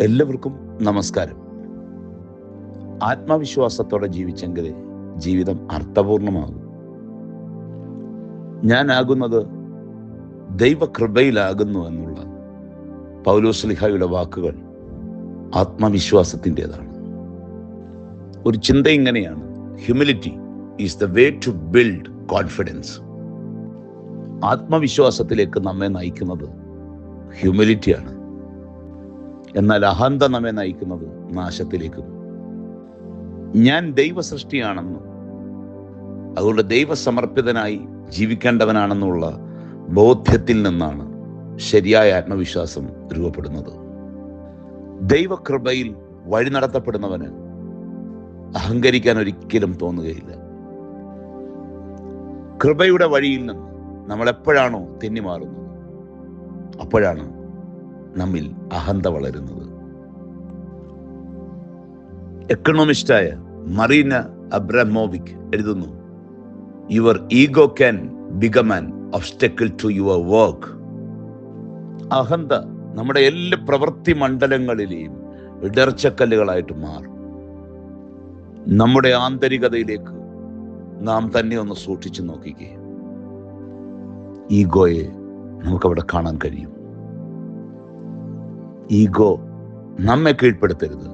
എല്ലാവർക്കും നമസ്കാരം. ആത്മവിശ്വാസത്തോടെ ജീവിച്ചെങ്കിൽ ജീവിതം അർത്ഥപൂർണമാകും. ഞാനാകുന്നത് ദൈവകൃപയിലാകുന്നു എന്നുള്ള പൗലോസ്ലിഹയുടെ വാക്കുകൾ ആത്മവിശ്വാസത്തിന്റെതാണ്. ഒരു ചിന്ത ഇങ്ങനെയാണ്. Humility is the way to build confidence ആത്മവിശ്വാസത്തിലേക്ക് നമ്മെ നയിക്കുന്നത് ഹ്യൂമിലിറ്റിയാണ് എന്നാൽ അഹന്ത നമ്മെ നയിക്കുന്നത് നാശത്തിലേക്ക്. ഞാൻ ദൈവ സൃഷ്ടിയാണെന്നും അതുകൊണ്ട് ദൈവസമർപ്പിതനായി ജീവിക്കേണ്ടവനാണെന്നുള്ള ബോധ്യത്തിൽ നിന്നാണ് ശരിയായ ആത്മവിശ്വാസം രൂപപ്പെടുന്നത്. ദൈവകൃപയിൽ വഴി നടത്തപ്പെടുന്നവന് അഹങ്കരിക്കാൻ ഒരിക്കലും തോന്നുകയില്ല. കൃപയുടെ വഴിയിൽ നിന്ന് നമ്മൾ എപ്പോഴാണോ തെന്നിമാറുന്നത് അപ്പോഴാണ് നമ്മിൽ അഹന്ത വളരുന്നത്. എക്കണോമിസ്റ്റായ മറീന അബ്രമോവിക് എഴുതുന്നു your ego can become an obstacle to your work അഹന്ത നമ്മുടെ എല്ലാ പ്രവൃത്തി മണ്ഡലങ്ങളിലെയും ഇടർച്ചക്കല്ലുകളായിട്ട് മാറും. നമ്മുടെ ആന്തരികതയിലേക്ക് നാം തന്നെ ഒന്ന് സൂക്ഷിച്ചു നോക്കിക്കേ. ഈഗോയെ നമുക്കവിടെ കാണാൻ കഴിയും. ഈഗോ നമ്മെ കീഴ്പ്പെടുത്തരുത്.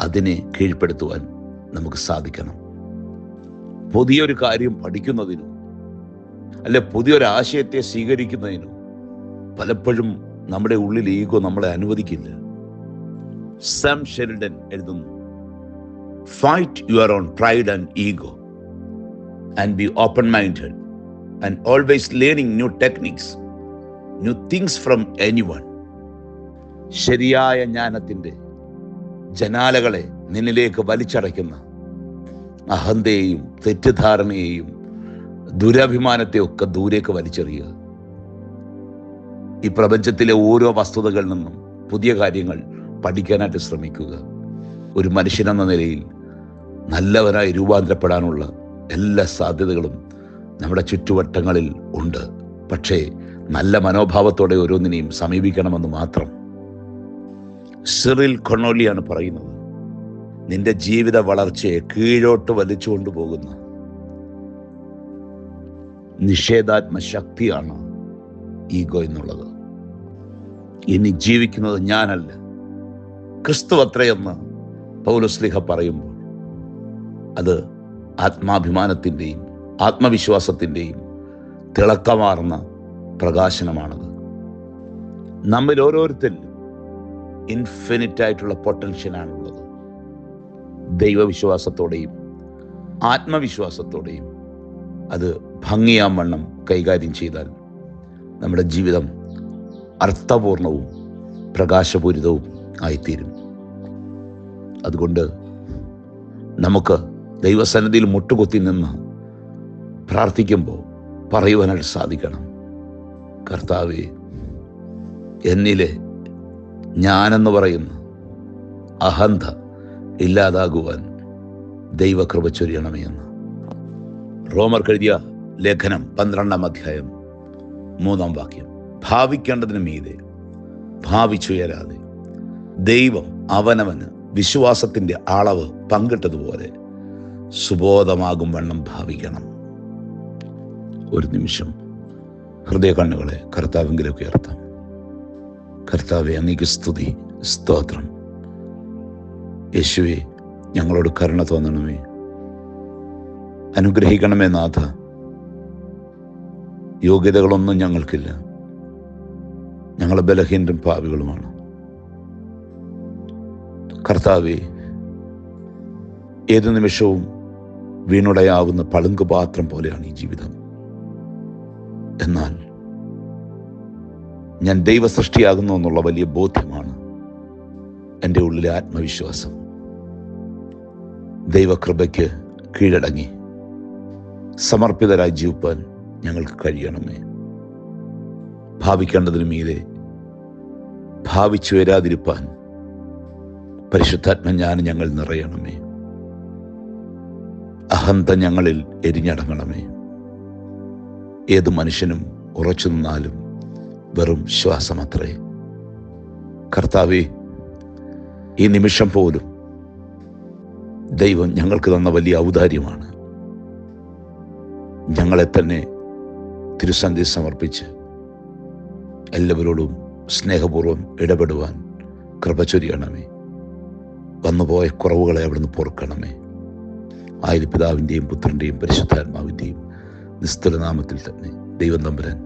അതിനെ കീഴ്പ്പെടുത്തുവാൻ നമുക്ക് സാധിക്കണം. പുതിയൊരു കാര്യം പഠിക്കുന്നതിനും അല്ലെ പുതിയൊരു ആശയത്തെ സ്വീകരിക്കുന്നതിനോ പലപ്പോഴും നമ്മുടെ ഉള്ളിൽ ഈഗോ നമ്മളെ അനുവദിക്കില്ല. സാം ഷെരിഡൻ എഴുതുന്നു fight your own pride and ego and be open minded and always learning new techniques new things from anyone ശരിയായ ജ്ഞാനത്തിന്റെ ജനാലകളെ നിന്നിലേക്ക് വലിച്ചടയ്ക്കുന്ന അഹന്തയെയും തെറ്റിദ്ധാരണയെയും ദുരഭിമാനത്തെ ഒക്കെ ദൂരേക്ക് വലിച്ചെറിയുക. ഈ പ്രപഞ്ചത്തിലെ ഓരോ വസ്തുതകളിൽ നിന്നും പുതിയ കാര്യങ്ങൾ പഠിക്കാനായിട്ട് ശ്രമിക്കുക. ഒരു മനുഷ്യനെന്ന നിലയിൽ നല്ലവനായി രൂപാന്തരപ്പെടാനുള്ള എല്ലാ സാധ്യതകളും നമ്മുടെ ചുറ്റുവട്ടങ്ങളിൽ ഉണ്ട്. പക്ഷേ നല്ല മനോഭാവത്തോടെ ഓരോന്നിനെയും സമീപിക്കണമെന്ന് മാത്രം സിറിൽ കൊണോലിയാണ് പറയുന്നത്. നിന്റെ ജീവിത വളർച്ചയെ കീഴോട്ട് വലിച്ചു കൊണ്ടുപോകുന്ന നിഷേധാത്മ ശക്തിയാണ് ഈഗോ എന്നുള്ളത്. ഇനി ജീവിക്കുന്നത് ഞാനല്ല. ക്രിസ്തു അത്രയെന്ന് പൗലസ്ലിഹ പറയുമ്പോൾ അത് ആത്മാഭിമാനത്തിന്റെയും ആത്മവിശ്വാസത്തിന്റെയും തിളക്കമാർന്ന പ്രകാശനമാണത്. നമ്മിൽ ഓരോരുത്തരിലും ഇൻഫിനിറ്റ് ആയിട്ടുള്ള പൊട്ടൻഷ്യലാണുള്ളത്. ദൈവവിശ്വാസത്തോടെയും ആത്മവിശ്വാസത്തോടെയും അത് ഭംഗിയാം വണ്ണം കൈകാര്യം ചെയ്താൽ നമ്മുടെ ജീവിതം അർത്ഥപൂർണവും പ്രകാശപൂരിതവും ആയിത്തീരും. അതുകൊണ്ട് നമുക്ക് ദൈവസന്നിധിയിൽ മുട്ടുകുത്തി നിന്ന് പ്രാർത്ഥിക്കുമ്പോൾ പറയുവാനായിട്ട് സാധിക്കണം. കർത്താവെ എന്നിലെ ഞാനെന്ന് പറയുന്ന. അഹന്ത ഇല്ലാതാകുവാൻ ദൈവകൃപ ചൊരിയണമേ എന്ന്. റോമർ എഴുതിയ ലേഖനം പന്ത്രണ്ടാം അധ്യായം മൂന്നാം വാക്യം. ഭാവിക്കേണ്ടതിന് മീതെ ഭാവിച്ചുയരാതെ ദൈവം അവനവന് വിശ്വാസത്തിന്റെ അളവ് പങ്കിട്ടതുപോലെ സുബോധമാകും വണ്ണം ഭാവിക്കണം. ഒരു നിമിഷം. ഹൃദയ കണ്ണുകളെ കർത്താവെങ്കിലേക്ക് ഉയർത്താം. കർത്താവെ അങ്ങേക്ക് സ്തുതി സ്തോത്രം. യേശുവെ ഞങ്ങളോട് കരുണ തോന്നണമേ. അനുഗ്രഹിക്കണമേ നാഥ. യോഗ്യതകളൊന്നും ഞങ്ങൾക്കില്ല. ഞങ്ങൾ ബലഹീനരും പാവികളുമാണ് കർത്താവെ ഏത് നിമിഷവും വീണുടയാവുന്ന പളുങ്ക് പാത്രം പോലെയാണ് ഈ ജീവിതം. എന്നാൽ ഞാൻ ദൈവ സൃഷ്ടിയാകുന്നു എന്നുള്ള വലിയ ബോധ്യമാണ് എന്റെ ഉള്ളിലെ ആത്മവിശ്വാസം. ദൈവകൃപയ്ക്ക് കീഴടങ്ങി സമർപ്പിതരായി ജീവിപ്പാൻ ഞങ്ങൾക്ക് കഴിയണമേ. ഭാവിക്കേണ്ടതിന് മീതെ ഭാവിച്ചു വരാതിരിപ്പാൻ പരിശുദ്ധാത്മ ഞാൻ ഞങ്ങൾ നിറയണമേ. അഹന്ത ഞങ്ങളിൽ എരിഞ്ഞടങ്ങണമേ. ഏത് മനുഷ്യനും ഉറച്ചു നിന്നാലും വെറും ശ്വാസമത്രേ കർത്താവെ ഈ നിമിഷം പോലും ദൈവം ഞങ്ങൾക്ക് തന്ന വലിയ ഔദാര്യമാണ്. ഞങ്ങളെ തന്നെ തിരുസന്ധി സമർപ്പിച്ച് എല്ലാവരോടും സ്നേഹപൂർവം ഇടപെടുവാൻ കൃപ ചൊരിയണമേ. വന്നുപോയ കുറവുകളെ അവിടുന്ന് പൊറുക്കണമേ. ആയിരപ്പിതാവിന്റെയും പുത്രന്റെയും പരിശുദ്ധാത്മാവിന്റെയും നിസ്തുലനാമത്തിൽ തന്നെ ദൈവം തമ്പുരാൻ